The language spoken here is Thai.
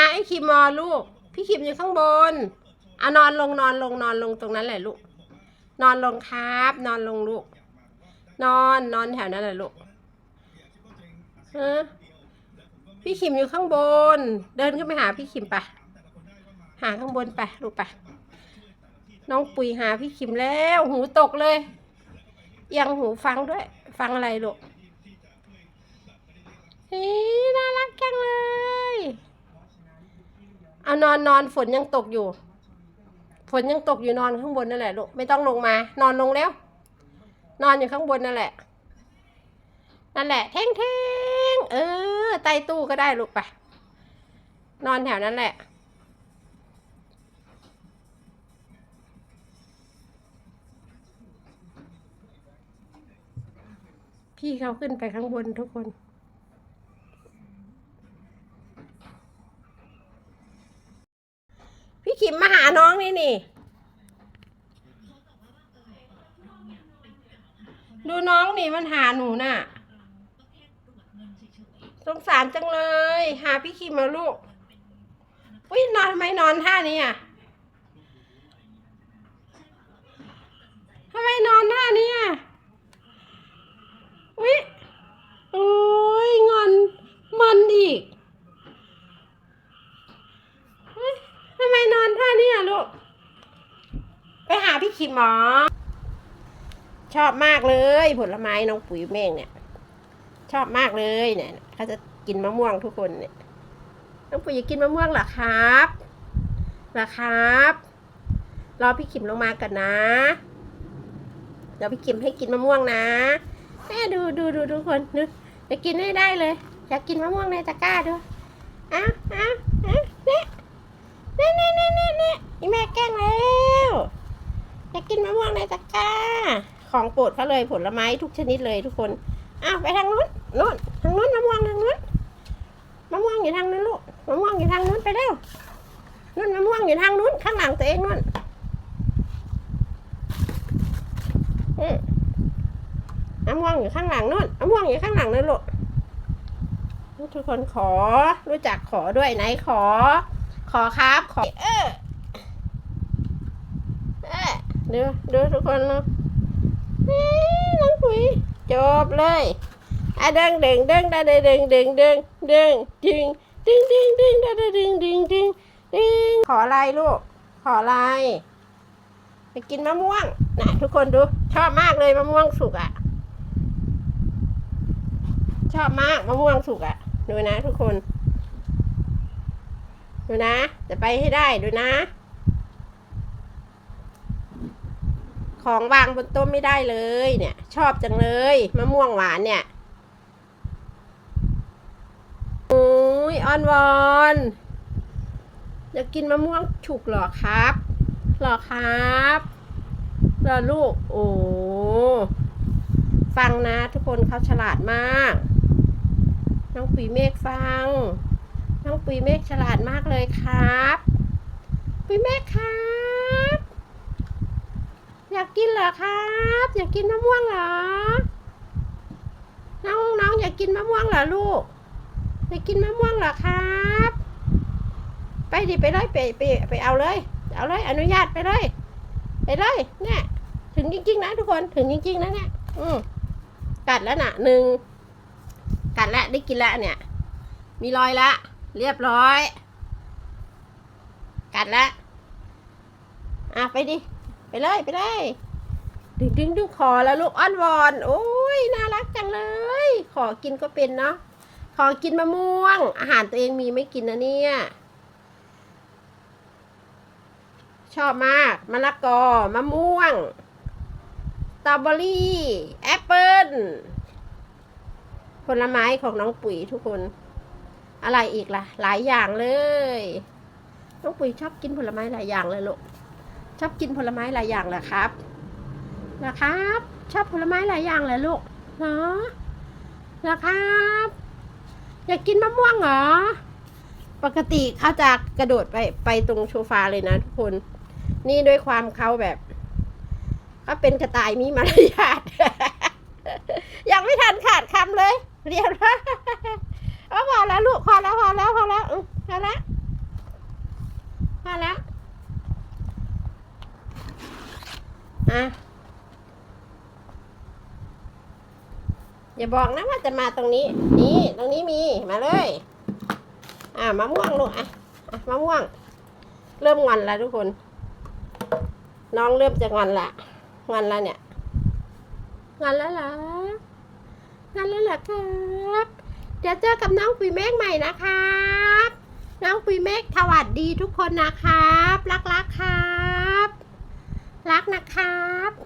าไอ้คิมมอลูก พี่คิมอยู่ข้างบนอะนอนลงนอนลงนอนลงตรงนั้นแหละลูก นอนลงครับ นอนลงลูก นอนนอนแถวนั้นแหละลูกพี่คิมอยู่ข้างบน เดินขึ้นไปหาพี่คิมไป หาข้างบนไปลูกไป น้องปุ๋ยหาพี่คิมแล้ว หูตกเลยเอียังหูฟังด้วย ฟังอะไรลูกเฮ้ยน่ารักจังเลย เอานอนนอนฝนยังตกอยู่ ฝนยังตกอยู่นอนข้างบนนั่นแหละลูกไม่ต้องลงมา นอนลงแล้ว นอนอยู่ข้างบนนั่นแหละ นั่นแหละเท่งเท่งเออใต้ตู้ก็ได้ลูกไปนอนแถวนั้นแหละพี่เขาขึ้นไปข้างบนทุกคน พี่ขิมมาหาน้องนี่นี่ ดูน้องนี่มันหาหนูน่ะ สงสารจังเลย หาพี่คิมมาลูกอุ้ยนอนทำไมนอนท่านี้อะทำไมนอนท่านี้อะอุ้ยโอ้ยงอนมันอีกอุ๊ยทำไมนอนท่านี้อะลูก ไปหาพี่คิมหมอ ชอบมากเลย ผลไม้น้องปุ๋ยเม่งเนี่ย ชอบมากเลยเนี่ยเขาจะกินมะม่วงทุกคนเนี่ยน้องปุ๋ยอยากกินมะม่วงเหรอครับเหรอครับ รอพี่ขิมลงมากันนะเดี๋ยวพี่ขิมให้กินมะม่วงนะแม่ดูดูดูทุกคนดูจะกินให้ได้เลย อยากกินมะม่วงในตะกร้าด้วยอ้าวอ้าวอ้าวเนี่ยเนี่ยเนี่ยเนี่ยเนี่ยแม่แกล้งแล้ว อยากกินมะม่วงในตะกร้า ของโปรดเขาเลยผลไม้ทุกชนิดเลยทุกคนอ้าวไปทางนู้นนู้นทางนู้นมะม่วงทางนู้นมะม่วงอยู่ทางนู้นลูกมะม่วงอยู่ทางนู้นไปเร็วนู้นมะม่วงอยู่ทางนู้นข้างหลังตัวเองนู้นมะม่วงอยู่ข้างหลังนู้นมะม่วงอยู่ข้างหลังนั่นลูกทุกคนขอรู้จักขอด้วยไหนขอ ขอครับขอเออ เดี๋ยวดูทุกคนเนาะน้องปุ๋ยจบเลยอะเด้งเด้งเด้งได้เด้งเด้งเด้งเด้งเด้งจริงดิ้งดิ้งดิ้งได้เด้งดิ้งดิ้งดิ้งดิ้งขออะไรลูก ขออะไรไปกินมะม่วงนะทุกคนดู ชอบมากเลยมะม่วงสุกอะ ชอบมากมะม่วงสุกอะ ดูนะทุกคน ดูนะ จะไปให้ได้ดูนะ ของวางบนโต๊ะไม่ได้เลยเนี่ย ชอบจังเลยมะม่วงหวานเนี่ยโอ้ยออนวอนอยากกินมะม่วงฉุกหรอครับหรอครับหรอลูก โอ้ฟังนะทุกคนเขาฉลาดมาก น้องปีเมฆฟัง น้องปีเมฆฉลาดมากเลยครับ ปีเมฆครับ อยากกินเหรอครับ อยากกินมะม่วงเหรอ น้องน้องอยากกินมะม่วงเหรอลูก อยากกินมะม่วงเหรอครับ ไปดิไปเลยไปไปไปเอาเลย เอาเลยอนุญาตไปเลย ไปเลยเนี่ยถึงจริง ๆ นะทุกคนถึงจริง ๆ นะเนี่ยอืมกัดแล้วน่ะหนึ่งกัดแล้วได้กินแล้วเนี่ย มีรอยละเรียบร้อย กัดแล้วอะไปดิ ไปเลยไปเลยดึงดึงดึงขอแล้วลูกอ้อนวอน โอ้ยน่ารักจังเลย ขอกินก็เป็นเนาะขอกินมะม่วง อาหารตัวเองมีไม่กินนะเนี่ย ชอบมากมะละกอมะม่วงสตรอเบอรี่แอปเปิ้ลผลไม้ของน้องปุ๋ยทุกคน อะไรอีกล่ะ หลายอย่างเลย น้องปุ๋ยชอบกินผลไม้หลายอย่างเลยลูก ชอบกินผลไม้หลายอย่างเหรอครับเหรอครับ ชอบผลไม้หลายอย่างเลยลูกเหรอเหรอครับ อยากกินมะม่วงเหรอ ปกติเขาจะกระโดดไปไปตรงโซฟาเลยนะทุกคน นี่ด้วยความเขาแบบเขาเป็นกระต่ายมีมารยาทยังไม่ทันขาดคำเลย เรียบร้อยเอาพอแล้วลูกพอแล้วพอแล้วพอแล้วพอแล้วะ อย่าบอกนะว่าจะมาตรงนี้ นี่ ตรงนี้มี มาเลย อ่ามะม่วงลูกอะอ่มะม่วง เริ่มงอนแล้วทุกคน น้องเริ่มจะงอนละงอนแล้วเนี่ยงอนแล้วเหรองอนแล้วเหรอครับ เดี๋ยวเจอกับน้องปุ๋ยเมฆใหม่นะครับ น้องปุ๋ยเมฆสวัสดีทุกคนนะครับ รักๆครับ รักนะครับ